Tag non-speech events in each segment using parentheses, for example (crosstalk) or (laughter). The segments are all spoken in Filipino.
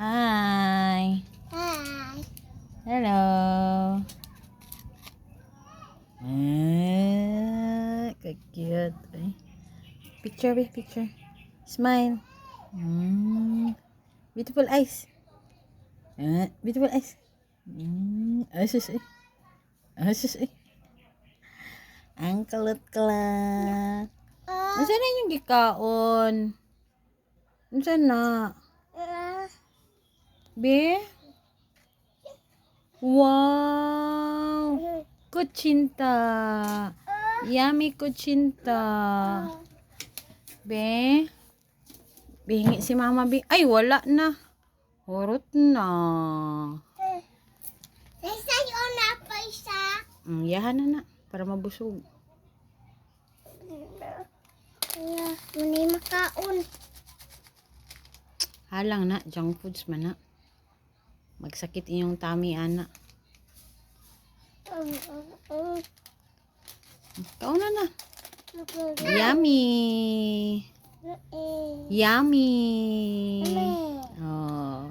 Hi. Hi. Hello. Ah, cute. Ay. Picture, be, picture. Smile. Mm. Beautiful eyes. Ah, beautiful eyes. Mm. Asus, eh. Asus, eh. Ang kalat-kalat. Uh, Nasaan na yung gikaon? Nasaan na? Be? Wow! Kutsinta. Yummy kutsinta. Be? Bingi si mama, be. Ay, wala na. Hurot na. Nasa yun na pa isa. Mm, yahan na na. Para mabusog. Kaya, muna makaon. Halang na. Junk foods man na. Magsakit inyong tummy, ana. Kauna na. um, Yummy. um, Yummy. um, Oh.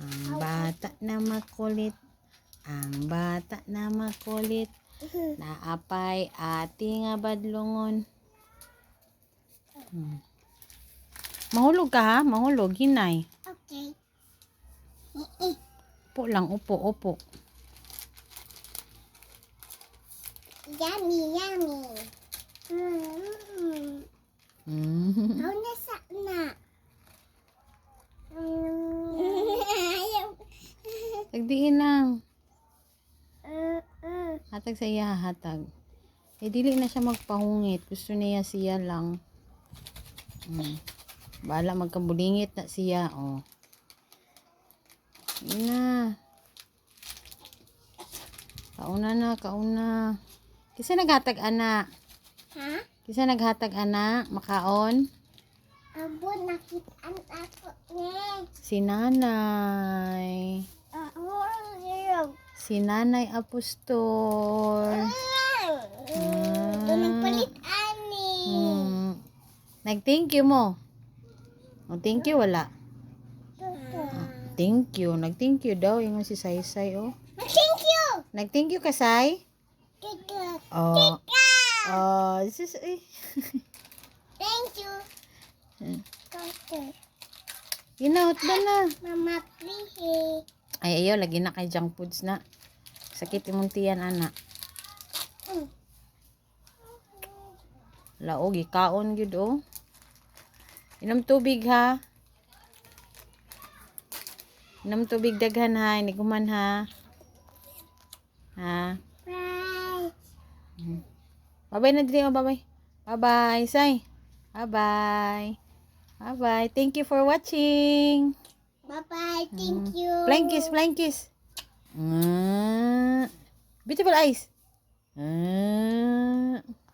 Ang bata na makulit. Ang bata na makulit. Naapay ati nga badlongon. Hmm. Mahulog ka ha? Mahulog. Hinay. Upo lang. Upo, upo. Yummy, yummy. Mm. Mm. Kau na sa na. Mm. (laughs) Tagdiin lang. Mm, mm. Hatag sa iya hatag. Eh, dili na siya magpahungit. Gusto niya siya lang. Hmm. Bala magkabulingit na siya. Oh. Na. Kauna na, kauna. Kisa naghatag ana. Ha? Kisa naghatag ana. Makaon. Abo, nakitaan ako niya. Si nanay. Zero. Si nanay apostol. Mm. Doon nagpalit ani. Nag-thank you mo. O, thank you, wala. Thank you. Nag-thank you daw. Yung si Saysay, oh. Thank you. Nag-thank you ka, Say? Thank you. Oh. Oh, sis, eh. (laughs) Thank you. Hmm. Ginaot ba na? Mama, please. Ay, ayaw. Lagi na kay junk foods na. Sakit imong tiyan, anak. Mm. Laog, ikaon yun, oh. Inom tubig, ha? Inom tubig daghan, ha? Hindi kuman, ha? Ha? Bye. Bye-bye na dili, oh. Bye-bye. Bye-bye, Say. Bye-bye. Bye-bye. Thank you for watching. Bye-bye. Thank you. Flying kiss, flying kiss. Mm. Beautiful eyes. Mm.